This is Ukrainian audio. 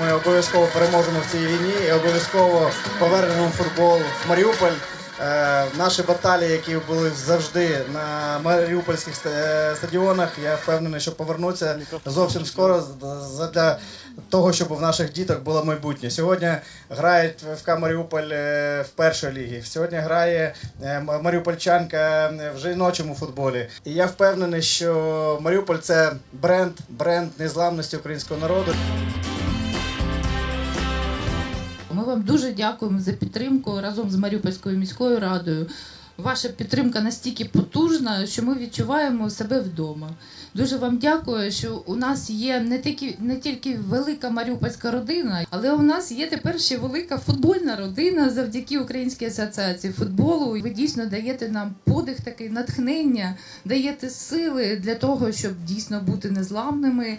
Ми обов'язково переможемо в цій війні і обов'язково повернемо футбол в Маріуполь. Е, наші баталії, які були завжди на маріупольських е, стадіонах, я впевнений, що повернуться зовсім скоро для того, щоб в наших діток було майбутнє. Сьогодні грають ФК Маріуполь е, в першій лігі. Сьогодні грає Маріупольчанка в жіночому футболі. І я впевнений, що Маріуполь це бренд, бренд незламності українського народу. Вам дуже дякуємо за підтримку разом з Маріупольською міською радою. Ваша підтримка настільки потужна, що ми відчуваємо себе вдома. Дуже вам дякую, що у нас є не тільки, не тільки велика маріупольська родина, але у нас є тепер ще велика футбольна родина завдяки Українській асоціації футболу. Ви дійсно даєте нам подих, такий натхнення, даєте сили для того, щоб дійсно бути незламними,